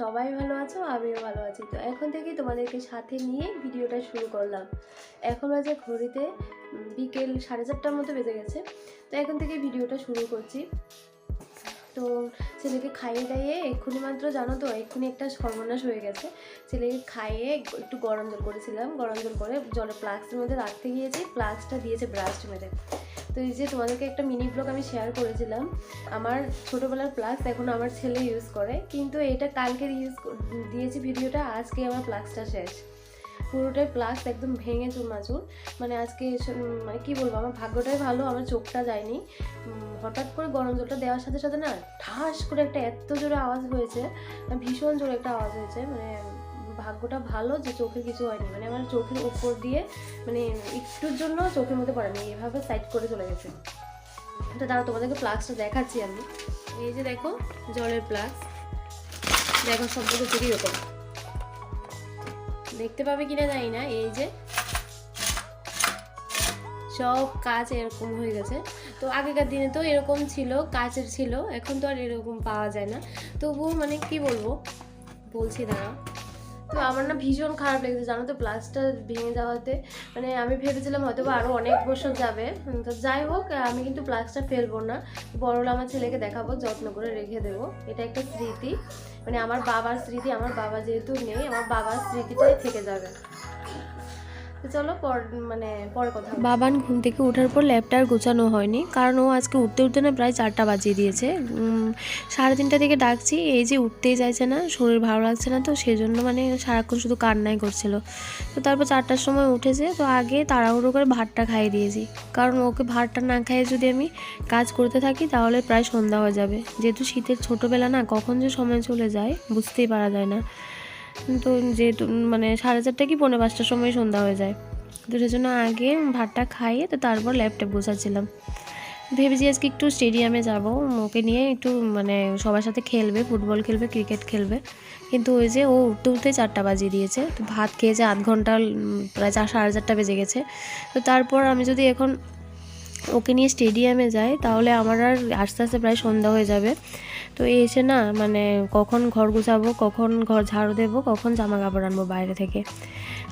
সবাই ভালো আছো, আমিও ভালো আছি। তো এখন থেকে তোমাদেরকে সাথে নিয়ে ভিডিওটা শুরু করলাম। এখন বাজে ঘড়িতে বিকেল সাড়ে চারটার মতো বেজে গেছে। তো এখন থেকে ভিডিওটা শুরু করছি। তো ছেলেকে খাইয়ে দাইয়ে এক্ষুনি মাত্র জানো তো, এক্ষুনি একটা সর্বনাশ হয়ে গেছে। ছেলেকে খাইয়ে একটু গরম জল করেছিলাম। গরম জল করে জলে ফ্লাক্সের মধ্যে রাখতে গিয়েছি। ফ্লাক্সটা দিয়েছে ব্রাস্ট মেরে। তো এই যে তোমাদেরকে একটা মিনি ব্লগ আমি শেয়ার করেছিলাম, আমার ছোটোবেলার প্লাক্স এখন আমার ছেলে ইউজ করে, কিন্তু এটা কালকের ইউজ দিয়েছি ভিডিওটা আজকে আমার প্লাক্সটা শেষ। পুরোটাই প্লাক্স একদম ভেঙে চুরমাচুর মানে আজকে মানে কি বলব, আমার ভাগ্যটাই ভালো, আমার চোখটা যায়নি। হঠাৎ করে গরম জলটা দেওয়ার সাথে সাথে না, ঠাস করে একটা এত জোরে আওয়াজ হয়েছে ভীষণ জোরে একটা আওয়াজ হয়েছে মানে ভাগ্যটা ভালো যে চোখে কিছু হয়নি। মানে আমার চোখের উপর দিয়ে মানে একটুর জন্য চোখের মধ্যে পড়েনি, এভাবে সাইড করে চলে গেছে। তো দাঁড়া তোমাদেরকে প্লাক্সটা দেখাচ্ছি আমি। এই যে দেখো, জলের প্লাক্স দেখো শব্দ করছে কীরকম দেখতে পাবে কিনা জানি না, এই যে। সব কাজ এরকম হয়ে গেছে। তো আগেকার দিনে তো এরকম ছিল, কাচের ছিল, এখন তো আর এরকম পাওয়া যায় না। তবুও মানে কি বলব? বলছি দাঁড়া তো আমার না ভীষণ খারাপ লেগেছে, জানো তো প্লাসটা ভেঙে যাওয়াতে। মানে আমি ভেবেছিলাম হয়তো আরও অনেক বছর যাবে। তো যাই হোক আমি কিন্তু প্লাসটা ফেলব না। বড় আমার ছেলেকে দেখাবো, যত্ন করে রেখে দেবো। এটা একটা স্মৃতি। মানে আমার বাবার স্মৃতি, আমার বাবা যেহেতু নেই, আমার বাবার স্মৃতিটাই থেকে যাবে। চলো পর মানে পরে কথা বাবান ঘুম থেকে ওঠার পর ল্যাপটা আর গোছানো হয়নি, কারণ ও আজকে উঠতে উঠতে না প্রায় চারটা বাজিয়ে দিয়েছে। সাড়ে তিনটা থেকে ডাকছি, এই যে উঠতেই চাইছে না, শরীর ভালো লাগছে না তো, সেজন্য মানে সারাক্ষণ শুধু কান্নাই করছিল। তো তারপর চারটার সময় উঠেছে, তো আগে তাড়াহুড়ো করে ভাতটা খাইয়ে দিয়েছি। কারণ ওকে ভাতটা না খাইয়ে যদি আমি কাজ করতে থাকি, তাহলে প্রায় সন্ধ্যা হয়ে যাবে। যেহেতু শীতের ছোটোবেলা না, কখন যে সময় চলে যায়, বুঝতেই পারা যায় না। তো যেহেতু মানে সাড়ে চারটা কি পৌনে পাঁচটার সময় সন্ধ্যা হয়ে যায়। তো সেজন্য আগে ভাতটা খাইয়ে তো তারপর ল্যাপটপ বসাচ্ছিলাম। ভেবেছি আজকে একটু স্টেডিয়ামে যাব। ওকে নিয়ে একটু মানে সবার সাথে খেলবে, ফুটবল খেলবে, ক্রিকেট খেলবে। কিন্তু ওই যে ও উঠতে উঠতে চারটা বাজিয়ে দিয়েছে। তো ভাত খেয়েছে আধ ঘণ্টা, প্রায় চার, সাড়ে চারটা বেজে গেছে। তো তারপর আমি যদি এখন ওকে নিয়ে স্টেডিয়ামে যাই, তাহলে আমার আর আস্তে আস্তে প্রায় সন্ধ্যা হয়ে যাবে। তো এসে না মানে কখন ঘর গুছাবো, কখন ঘর ঝাড়ু দেবো, কখন জামা কাপড় আনব বাইরে থেকে।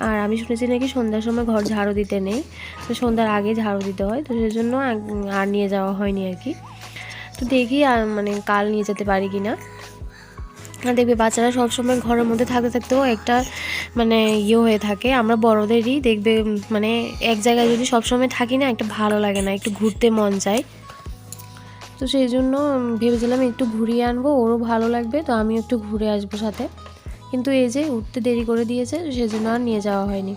আর আমি শুনেছি নাকি সন্ধ্যার সময় ঘর ঝাড়ু দিতে নেই, তো সন্ধ্যার আগে ঝাড়ু দিতে হয়, তো সেজন্য আর- আর নিয়ে যাওয়া হয়নি আর কি। তো দেখি আর মানে কাল নিয়ে যেতে পারি কি না। দেখবে বাচ্চারা সবসময় ঘরের মধ্যে থাকতে থাকতেও একটা মানে ইয়ে হয়ে থাকে, আমরা বড়দেরই দেখবে মানে এক জায়গায় যদি সবসময় থাকি না, একটা ভালো লাগে না, একটু ঘুরতে মন চায়। তো সেই জন্য ভেবেছিলাম একটু ঘুরিয়ে আনব, ওরও ভালো লাগবে, তো আমি একটু ঘুরে আসব সাথে। কিন্তু এই যে উঠতে দেরি করে দিয়েছে, সেজন্য আর নিয়ে যাওয়া হয়নি।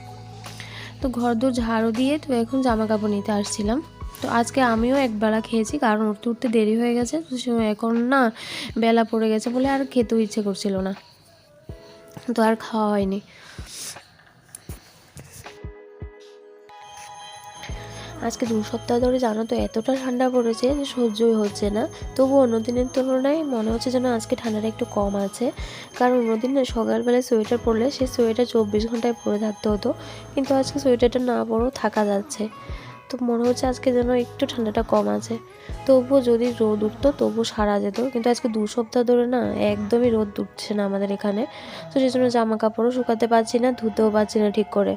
তো ঘর দূর ঝাড়ু দিয়ে তো এখন জামা কাপড় নিতে আসছিলাম। তো আজকে আমিও একবেলা খেয়েছি, কারণ উঠতে উঠতে দেরি হয়ে গেছে, তো এখন না বেলা পড়ে গেছে বলে আর খেতেও ইচ্ছে করছিল না। তো আর খাওয়া হয়নি। আজকে দু সপ্তাহ ধরে জানো তো এতটা ঠান্ডা পড়েছে যে সহ্যই হচ্ছে না। তবু অন্য দিনের তুলনায় মনে হচ্ছে যেন আজকে ঠান্ডাটা একটু কম আছে। কারণ অন্যদিন না সকালবেলায় সোয়েটার পরলে সেই সোয়েটার চব্বিশ ঘন্টায় পরে থাকতে হতো। কিন্তু আজকে সোয়েটারটা না পরেও থাকা যাচ্ছে। তো মনে হচ্ছে আজকে যেন একটু ঠান্ডাটা কম আছে। তবুও যদি রোদ উঠতো তবুও সারা যেত। কিন্তু আজকে দু সপ্তাহ ধরে না একদমই রোদ উঠছে না আমাদের এখানে। তো সেই জন্য জামা কাপড়ও শুকাতে পারছি না, ধুতেও পারছি না ঠিক করে।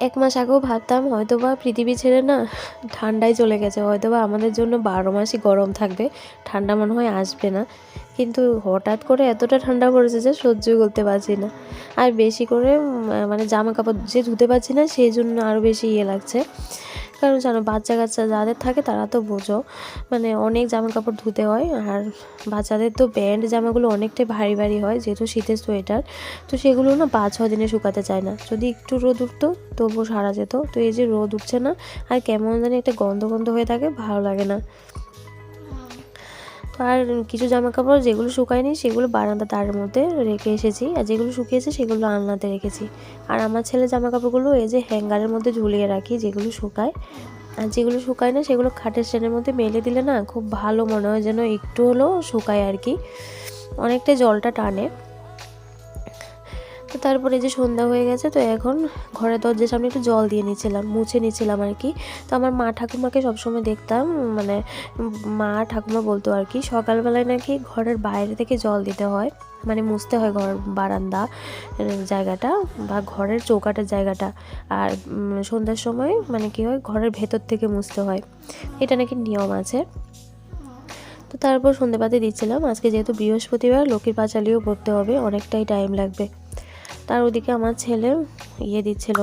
এক মাস আগেও ভাবতাম হয়তো বা পৃথিবী ছেড়ে না ঠান্ডায় চলে গেছে হয়তো বা আমাদের জন্য বারো মাসই গরম থাকবে, ঠান্ডা মনে হয় আসবে না। কিন্তু হঠাৎ করে এতটা ঠান্ডা পড়েছে যে সহ্য করতে পারছি না। আর বেশি করে মানে জামা কাপড় যে ধুতে পারছি না, সেই জন্য আরও বেশি ইয়ে লাগছে। কারণ জানো, বাচ্চা কাচ্চা যাদের থাকে তারা তো বোঝো। মানে অনেক জামা কাপড় ধুতে হয় আর বাচ্চাদের তো প্যান্ট জামাগুলো অনেকটাই ভারী ভারী হয়, যেহেতু শীতের সোয়েটার। তো সেগুলো না পাঁচ ছ দিনে শুকাতে চায় না। যদি একটু রোদ উঠতো তবুও সারা যেত। তো এই যে রোদ উঠছে না, আর কেমন জানি একটা গন্ধ গন্ধ হয়ে থাকে, ভালো লাগে না। আর কিছু জামা কাপড় যেগুলো শুকায়নি, সেগুলো বারান্দা তার মধ্যে রেখে এসেছি। আর যেগুলো শুকিয়েছে, সেগুলো আলনাতে রেখেছি। আর আমার ছেলে জামা কাপড়গুলো এই যে হ্যাঙ্গারের মধ্যে ঝুলিয়ে রাখি, যেগুলো শুকায়। আর যেগুলো শুকায় না, সেগুলো খাটের স্ট্যান্ডের মধ্যে মেলে দিলে না খুব ভালো মনে হয় যেন একটু হলেও শুকায় আর কি। অনেকটা জলটা টানে। তো তারপরে যে সন্ধ্যা হয়ে গেছে, তো এখন ঘরের দরজার সামনে একটু জল দিয়ে নিয়েছিলাম মুছে নিয়েছিলাম আর কি। তো আমার মা ঠাকুমাকে সবসময় দেখতাম মানে মা ঠাকুমা বলতো আর কি, সকালবেলায় নাকি ঘরের বাইরে থেকে জল দিতে হয় মানে মুছতে হয় ঘর বারান্দা জায়গাটা বা ঘরের চৌকাটের জায়গাটা। আর সন্ধ্যার সময় মানে কি হয়, ঘরের ভেতর থেকে মুছতে হয়। এটা নাকি নিয়ম আছে। তো তারপর সন্ধেবাতি দিচ্ছিলাম, আজকে যেহেতু বৃহস্পতিবার লক্ষ্মীর পাঁচালিও পড়তে হবে, অনেকটাই টাইম লাগবে। তার ওদিকে আমার ছেলে ইয়ে দিচ্ছিল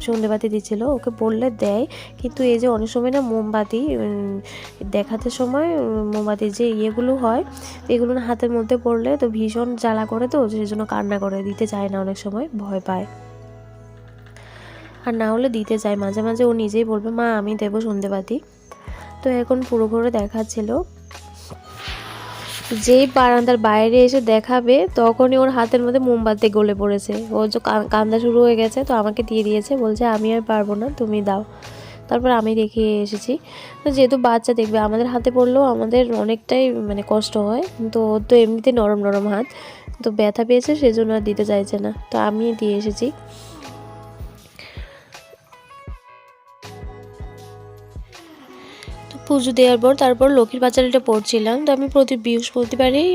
সন্ধেবাতি দিচ্ছিল ওকে বললে দেয়। কিন্তু এই যে অনেক সময় না মোমবাতি দেখাতে সময় উম, মোমবাতির যে ইয়েগুলো হয় এগুলো না হাতের মধ্যে পড়লে তো ভীষণ জ্বালা করে তো সেই জন্য কান্না করে দিতে চায় না অনেক সময় ভয় পায়। আর না হলে দিতে চায় মাঝে মাঝে ও নিজেই বলবে মা আমি দেবো সন্ধেবাতি। তো এখন পুরো ঘরে দেখাচ্ছিল। যেই বারান্দার বাইরে এসে দেখাবে, তখনই ওর হাতের মধ্যে মোমবাতি গলে পড়েছে। ও যে কান- কান্দা শুরু হয়ে গেছে, তো আমাকে দিয়ে দিয়েছে, বলছে, আমি আর পারব না, তুমি দাও। তারপর আমি রেখে এসেছি। তো যেহেতু বাচ্চা, দেখবে আমাদের হাতে পড়লেও আমাদের অনেকটাই মানে কষ্ট হয়। তো ওর তো এমনিতে নরম নরম হাত। তো ব্যথা পেয়েছে, সেজন্য আর দিতে চাইছে না। তো আমি দিয়ে এসেছি। পুজো দেওয়ার পর তারপর লক্ষ্মীর পাঁচালিটা পড়ছিলাম। তো আমি প্রতি বৃহস্পতিবারই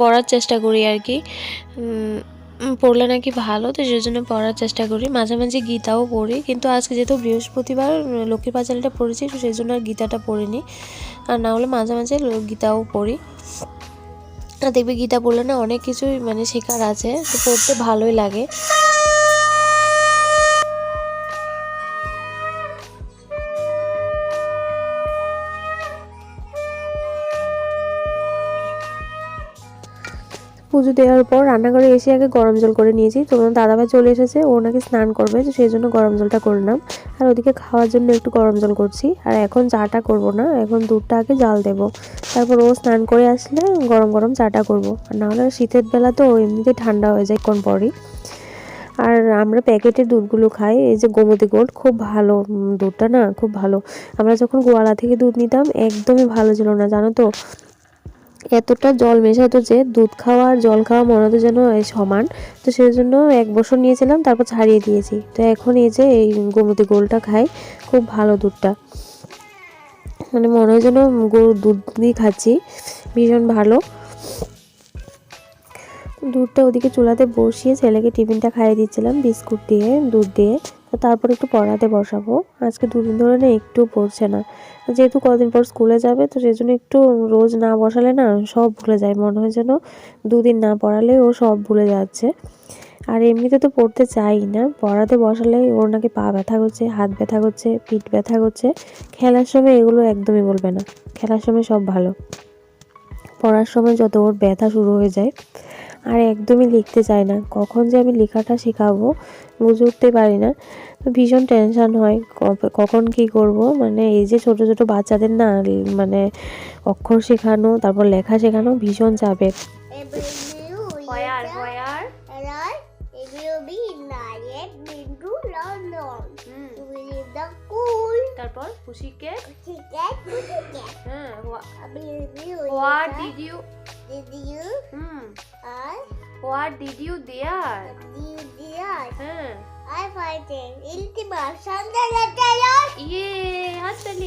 পড়ার চেষ্টা করি আর কি। পড়লে নাকি ভালো, তো সেই জন্য পড়ার চেষ্টা করি। মাঝে মাঝে গীতাও পড়ি, কিন্তু আজকে যেহেতু বৃহস্পতিবার লক্ষ্মীর পাঁচালিটা পড়েছি সেই জন্য আর গীতাটা পড়িনি। আর না হলে মাঝে মাঝে গীতাও পড়ি। দেখবে গীতা পড়লে না অনেক কিছুই মানে শেখার আছে, তো পড়তে ভালোই লাগে। পুজো দেওয়ার পর রান্নাঘরে এসে আগে গরম জল করে নিয়েছি। তোমার দাদাভাই চলে এসেছে, ও নাকি স্নান করবে, তো সেই জন্য গরম জলটা করলাম আর ওদিকে খাওয়ার জন্য একটু গরম জল করছি। আর এখন চাটা করব না, এখন দুধটা আগে জাল দেব। তারপর ও স্নান করে আসলে গরম গরম চাটা করব। আর নাহলে শীতের বেলা তো এমনিতে ঠান্ডা হয়ে যায় কোন পরই। আর আমরা প্যাকেটের দুধগুলো খাই, এই যে গোমতী গোল্ড, খুব ভালো দুধটা না খুব ভালো। আমরা যখন গোয়ালা থেকে দুধ নিতাম, একদমই ভালো ছিল না, জানো তো? এতটা জল মেশাতো যে দুধ খাওয়া আর জল খাওয়া মনে হতো যেন সমান। তো সেই জন্য এক বছর নিয়েছিলাম, তারপর ছাড়িয়ে দিয়েছি। তো এখন এই যে এই গোমতী গোলটা খাই, খুব ভালো দুধটা। মানে মনে হয় যেন গরুর দুধ দিয়ে খাচ্ছি, ভীষণ ভালো। দুধটা ওদিকে চুলাতে বসিয়ে ছেলেকে টিফিনটা খাইয়ে দিচ্ছিলাম, বিস্কুট দিয়ে, দুধ দিয়ে। তারপর একটু পড়াতে বসাবো। আজকে দুদিন ধরে না একটু পড়ছে না। যেহেতু কদিন পর স্কুলে যাবে, তো সেই জন্য একটু রোজ না বসালে না সব ভুলে যায়। মনে হয় যেন দুদিন না পড়ালে ও সব ভুলে যাচ্ছে। আর এমনিতে তো পড়তে চাই না। পড়াতে বসালে ওর নাকি পা ব্যথা করছে, হাত ব্যথা করছে, পিঠ ব্যথা করছে। খেলার সময় এগুলো একদমই বলবে না। খেলার সময় সব ভালো। পড়ার সময় যত ওর ব্যথা শুরু হয়ে যায় আর একদমই লিখতে চাই না। কখন যে আমি লেখাটা শেখাবো বুঝে উঠতে পারি না। তো ভীষণ টেনশান হয় কখন কি করব? মানে এই যে ছোট ছোট বাচ্চাদের না মানে অক্ষর শেখানো তারপর লেখা শেখানো ভীষণ চাপের? It will be lion into London. Hmm To live the cool তারপর খুশিকে ticket to ticket. হ্যাঁ I will what did you did you hmm I what did you there did you did হ্যাঁ I find it ultima Sunday letter ইয়ে হাততালি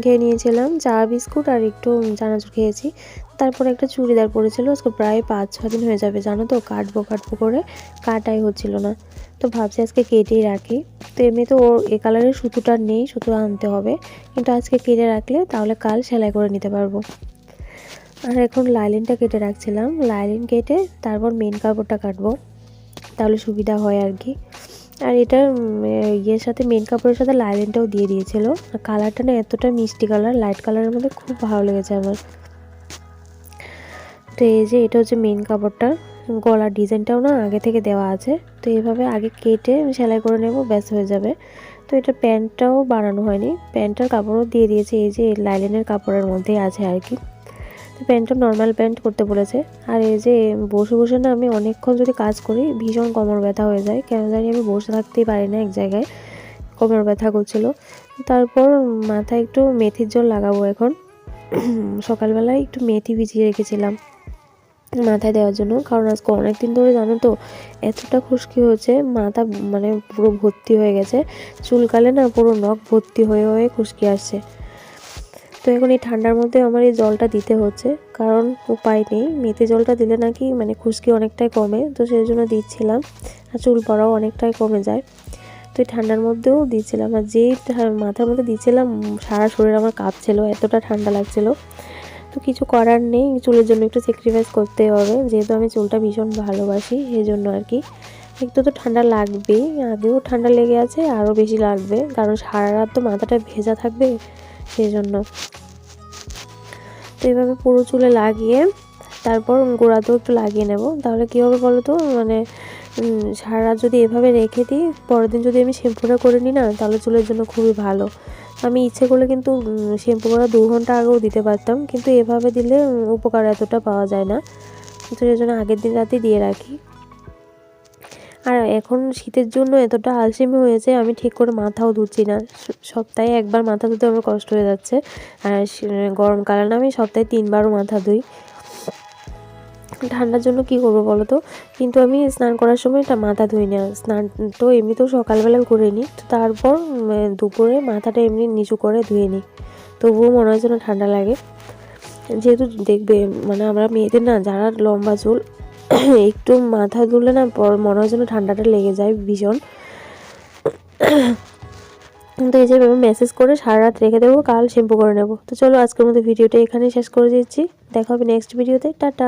খেয়ে নিয়েছিলাম, চা, biscuit আর একটু চানাচুর খেয়েছি। তারপর একটা চুড়িদার পরেছিল, আজকে প্রায় পাঁচ, ছ দিন হয়ে যাবে, জানো তো? কাটবো কাটবো করে কাটাই হচ্ছিল না। তো ভাবছি আজকে কেটেই রাখি। তো এমনি তো ওর এ কালারের সুতোটা নেই, সুতো আনতে হবে। কিন্তু আজকে কেটে রাখলে তাহলে কাল সেলাই করে নিতে পারব। আর এখন লাইলিনটা কেটে রাখছিলাম। লাইলিন কেটে তারপর মেন কাপড়টা কাটবো। তাহলে সুবিধা হয় আর কি। আর এটা ইয়ের সাথে মেন কাপড়ের সাথে লাইলিনটাও দিয়ে দিয়েছিল। আর কালারটা না এতটা মিষ্টি কালার লাইট কালারের মধ্যে খুব ভালো লেগেছে আমার। তো এই যে, এটা হচ্ছে মেন কাপড়টা। গলার ডিজাইনটাও না আগে থেকে দেওয়া আছে। তো এইভাবে আগে কেটে সেলাই করে নেব, ব্যাস হয়ে যাবে। তো এটা প্যান্টটাও বানানো হয়নি। প্যান্টটার কাপড়ও দিয়ে দিয়েছে, এই যে লাইলিনের কাপড়ের মধ্যেই আছে আর কি। প্যান্টটা নর্মাল প্যান্ট করতে বলেছে। আর এই যে বসে বসে না আমি অনেকক্ষণ যদি কাজ করি, ভীষণ কোমর ব্যথা হয়ে যায়। কেন জানি আমি বসে থাকতেই পারি না এক জায়গায়। কোমর ব্যথা করছিল। তারপর মাথায় একটু মেথির জল লাগাবো এখন। সকালবেলায় একটু মেথি ভিজিয়ে রেখেছিলাম মাথায় দেওয়ার জন্য। কারণ আজকে অনেক দিন ধরে জানো তো, এতটা খুশকি হয়েছে, মাথা মানে পুরো ভর্তি হয়ে গেছে। চুলকালে না পুরো নখ ভর্তি হয়ে হয়ে খুশকি আসছে। তো এখন এই ঠান্ডার মধ্যে আমার এই জলটা দিতে হচ্ছে। কারণ উপায় নেই। মেথি জলটা দিলে নাকি মানে খুশকি অনেকটাই কমে। তো সেই জন্য দিচ্ছিলাম। আর চুল পড়াও অনেকটাই কমে যায়। তো এই ঠান্ডার মধ্যেও দিচ্ছিলাম। আর যেই মাথার মধ্যে দিচ্ছিলাম, সারা শরীর আমার কাঁপছিল, এতটা ঠান্ডা লাগছিল। তো কিছু করার নেই। চুলের জন্য একটু স্যাক্রিফাইস করতে হবে। যেহেতু আমি চুলটা ভীষণ ভালোবাসি সেই জন্য আর কি। একটু তো ঠান্ডা লাগবেই। আগেও ঠান্ডা লেগে আছে, আরও বেশি লাগবে। কারণ সারা রাত তো মাথাটা ভেজা থাকবে। সেই জন্য। তো এইভাবে পুরো চুলে লাগিয়ে তারপর গোড়াতেও একটু লাগিয়ে নেব। তাহলে কী হবে বলো তো? মানে সারা যদি এভাবে রেখে দিই, পরের দিন যদি আমি শ্যাম্পুটা করে নিই না, তাহলে চুলের জন্য খুবই ভালো। আমি ইচ্ছে করলে কিন্তু শ্যাম্পু করা দু ঘণ্টা আগেও দিতে পারতাম, কিন্তু এভাবে দিলে উপকার এতটা পাওয়া যায় না। তো সেই জন্য আগের দিন রাতেই দিয়ে রাখি। আর এখন শীতের জন্য এতটা আলসেমি হয়েছে, আমি ঠিক করে মাথাও ধুচ্ছি না। সপ্তাহে একবার মাথা ধুতে আমার কষ্ট হয়ে যাচ্ছে। আর গরমকালে না আমি সপ্তাহে তিনবারও মাথা ধুই। ঠান্ডার জন্য কি করব বলো তো? কিন্তু আমি স্নান করার সময় মাথা ধুই না। স্নান তো এমনিতেও সকালবেলা করে নিই, তো তারপর দুপুরে মাথাটা এমনি নিচু করে ধুয়ে নিই। তবুও মনে হয় যেন ঠান্ডা লাগে। যেহেতু দেখবে মানে আমরা মেয়েদের না, যারা লম্বা চুল একটু মাথা ধুলে না পর মনে হয় যেন ঠান্ডাটা লেগে যায় ভীষণ। তো এই যে মেসেজ করে সারা রাত রেখে দেবো, কাল শ্যাম্পু করে নেব। তো চলো আজকের মধ্যে ভিডিওটা এখানেই শেষ করে দিচ্ছি। দেখা হবে নেক্সট ভিডিওতে টাটা।